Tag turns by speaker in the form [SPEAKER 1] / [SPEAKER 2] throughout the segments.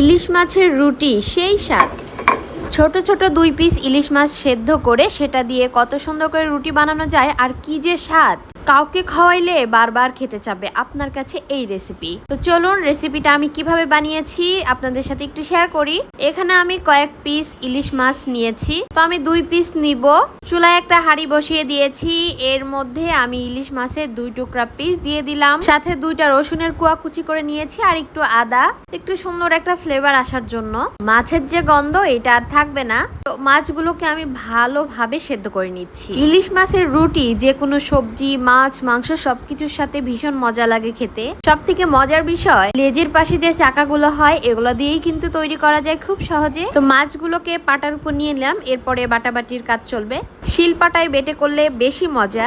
[SPEAKER 1] ইলিশ মাছের রুটি, সেই স্বাদ। ছোট ছোট দুই পিস ইলিশ মাছ সেদ্ধ করে সেটা দিয়ে কত সুন্দর করে রুটি বানানো যায় আর কি যে স্বাদ। কাউকে খাওয়াইলে বারবার খেতে চাবে আপনার কাছে এই রেসিপি তো চলুন রেসিপিটা আমি কীভাবে বানিয়েছি আপনাদের সাথে একটু শেয়ার করি। এখানে আমি কয়েক পিস ইলিশ মাছ নিয়েছি। তো আমি দুই পিস নিব। চুলায় একটা হাঁড়ি বসিয়ে দিয়েছি। এর মধ্যে আমি ইলিশ মাছের দুই টুকরা পিস দিয়ে দিলাম। সাথে দুইটা রসুনের কুয়া কুচি করে নিয়েছি আর একটু আদা। একটু সুন্দর একটা ফ্লেভার আসার জন্য। মাছের যে গন্ধ, এটা আর থাকবে না। তো মাছগুলোকে আমি ভালোভাবে সেদ্ধ করে নিচ্ছি। ইলিশ মাছের রুটি যে কোনো সবজি, মাছ মাংস সবকিছুর সাথে ভীষণ মজা লাগে খেতে। সব থেকে মজার বিষয়, লেজের পাশে যে চাকাগুলো হয়, এগুলো দিয়েই কিন্তু তৈরি করা যায় খুব সহজে। তো মাছগুলোকে পাটার উপর নিয়ে নিলাম, এরপরে বাটাবাটির কাজ চলবে। শিলপাটায় বেটে করলে বেশি মজা।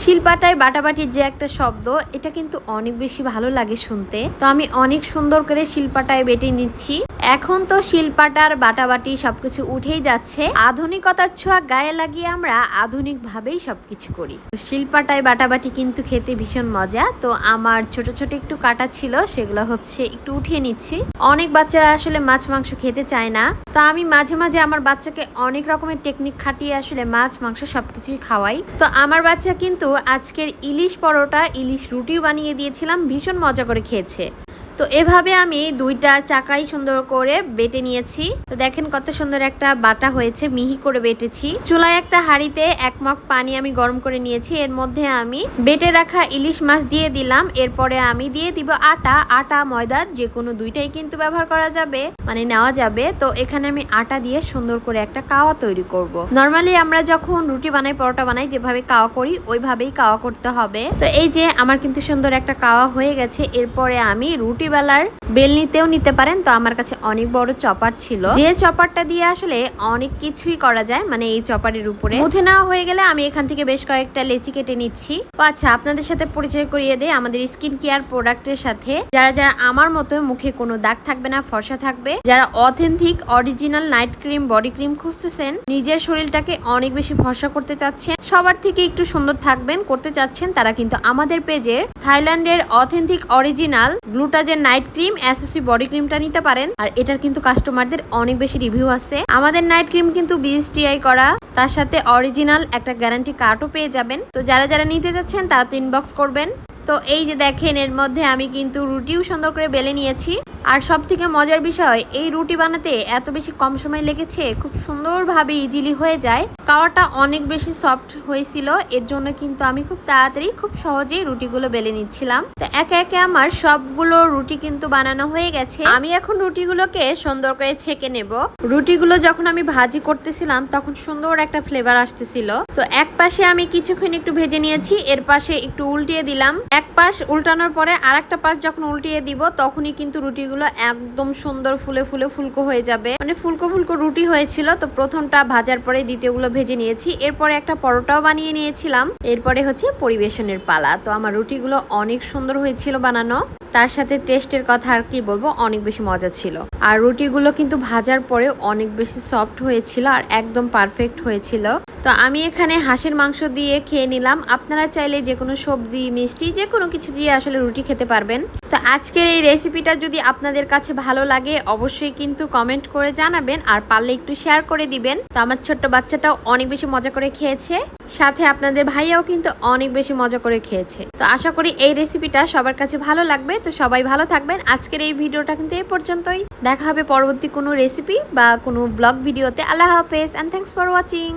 [SPEAKER 1] শিলপাটায় বাটাবাটির যে একটা শব্দ, এটা কিন্তু অনেক বেশি ভালো লাগে শুনতে। তো আমি অনেক সুন্দর করে শিলপাটায় বেটে নিচ্ছি। এখন তো শিলপাটার বাটাবাটি সবকিছু উঠেই যাচ্ছে। আধুনিকতার ছোঁয়া গায়ে লাগিয়ে আমরা আধুনিক ভাবেই সবকিছু করি। শিলপাটায় বাটাবাটি কিন্তু খেতে ভীষণ মজা। তো আমার ছোট ছোট একটু কাটা ছিল, সেগুলো হচ্ছে একটু উঠিয়ে নিচ্ছি। অনেক বাচ্চারা আসলে মাছ, মাংস খেতে চায় না। তো আমি মাঝে মাঝে আমার বাচ্চাকে অনেক রকমের টেকনিক খাটিয়ে আসলে মাছ, মাংস সবকিছুই খাওয়াই। তো আমার বাচ্চা কিন্তু আজকের ইলিশ পরোটা, ইলিশ রুটিও বানিয়ে দিয়েছিলাম, ভীষণ মজা করে খেয়েছে। তো এভাবে আমি দুইটা চাকাই সুন্দর করে বেটে নিয়েছি। তো দেখেন কত সুন্দর একটা বাটা হয়েছে, মিহি করে বেটেছি। চুলায় একটা হাঁড়িতে এক মগ পানি আমি গরম করে নিয়েছি। এর মধ্যে আমি বেটে রাখা ইলিশ মাছ দিয়ে দিলাম। এরপরে আমি দিয়ে দিব আটা। আটা, ময়দা যে কোনো দুইটাই কিন্তু ব্যবহার করা যাবে মানে নেওয়া যাবে। তো এখানে আমি আটা দিয়ে সুন্দর করে একটা কাওয়া তৈরি করব। নর্মালি আমরা যখন রুটি বানাই, পরোটা বানাই, যেভাবে কাওয়া করি, ওইভাবেই কাওয়া করতে হবে। তো এই যে আমার কিন্তু সুন্দর একটা কাওয়া হয়ে গেছে। এরপরে আমি রুটি বেলার বেল নিতেও নিতে পারেন। তো আমার কাছে অনেক বড় চপার ছিল। যে চপারটা দিয়ে আসলে অনেক কিছুই করা যায় মানে এই চপারের উপরে। মুথে নেওয়া হয়ে গেলে আমি এখান থেকে বেশ কয়েকটা লেচি কেটে নিচ্ছি। ও আচ্ছা আপনাদের সাথে পরিচয় করিয়ে দেয় আমাদের স্কিন কেয়ার প্রোডাক্টের সাথে। যারা যারা আমার মতো মুখে কোনো দাগ থাকবে না, ফর্সা থাকবে। যারা authentic, original night cream, body cream খুঁজতেছেন, নিজের শরীরটাকে অনেক বেশি ফর্সা করতে চাচ্ছেন। সবার থেকে একটু সুন্দর থাকবেন, করতে চাচ্ছেন তারা কিন্তু আমাদের পেজের থাইল্যান্ডের authentic, original, Glutagen night cream অ্যাসোসি body ক্রিমটা নিতে পারেন। আর এটার কিন্তু কাস্টমারদের অনেক বেশি রিভিউ আছে। আমাদের নাইট ক্রিম কিন্তু বিএসটিআই করা। তার সাথে অরিজিনাল একটা গ্যারান্টি কার্ডও পেয়ে যাবেন। তো যারা যারা নিতে যাচ্ছেন, তারা তো ইনবক্স করবেন। তো এই যে দেখেন, এর মধ্যে আমি কিন্তু রুটিও সুন্দর করে বেলে নিয়েছি। আর সব থেকে মজার বিষয়, এই রুটি বানাতে এত বেশি কম সময় লেগেছে, খুব সুন্দরভাবে ইজিলি হয়ে যায়। কাওয়াটা অনেক বেশি সফট হয়েছিল, এর জন্য কিন্তু আমি খুব তাড়াতাড়ি, খুব সহজেই রুটিগুলো বেলে নিচ্ছিলাম। তো একে একে আমার সবগুলো রুটি কিন্তু বানানো হয়ে গেছে। আমি এখন রুটিগুলোকে সুন্দর করে ছেঁকে নেব। রুটিগুলো যখন আমি ভাজি করতেছিলাম, তখন সুন্দর একটা ফ্লেভার আসতেছিল। তো এক পাশে আমি কিছুক্ষণ একটু ভেজে নিয়েছি, এর পাশে একটু উল্টিয়ে দিলাম। এক পাশ উল্টানোর পরে আর একটা পাশ যখন উল্টিয়ে দিব, তখনই কিন্তু রুটিগুলো একদম সুন্দর ফুলে ফুলে ফুলকো হয়ে যাবে। মানে ফুলকো ফুলকো রুটি হয়েছিল, তো প্রথমটা ভাজার পরে দ্বিতীয়গুলো ভেজে নিয়েছি। এরপরে একটা পরোটাও বানিয়ে নিয়েছিলাম। এরপরে হচ্ছে পরিবেশনের পালা। তো আমার রুটিগুলো অনেক সুন্দর হয়েছিল বানানো। তার সাথে টেস্টের কথা আর কি বলব, অনেক বেশি মজা ছিল। আর রুটিগুলো কিন্তু ভাজার পরে অনেক বেশি সফট হয়েছিল আর একদম পারফেক্ট হয়েছিল। তো আমি এখানে হাঁসের মাংস দিয়ে খেয়ে নিলাম। আপনারা চাইলে যে কোনো সবজি, মিষ্টি যে কোনো কিছু দিয়ে আসলে রুটি খেতে পারবেন। তো আজকের এই রেসিপিটা যদি আপনাদের কাছে ভালো লাগে, অবশ্যই কিন্তু কমেন্ট করে জানাবেন আর পারলে একটু শেয়ার করে দিবেন। তো আমার ছোট্ট বাচ্চাটাও অনেক বেশি মজা করে খেয়েছে। সাথে আপনাদের ভাইয়াও কিন্তু অনেক বেশি মজা করে খেয়েছে। তো আশা করি এই রেসিপিটা সবার কাছে ভালো লাগবে। তো সবাই ভালো থাকবেন। আজকের এই ভিডিওটা কিন্তু এই পর্যন্তই। দেখা হবে পরবর্তী কোনো রেসিপি বা কোনো ব্লগ ভিডিওতে আল্লাহ হাফেজ অ্যান্ড থ্যাংকস ফর ওয়াচিং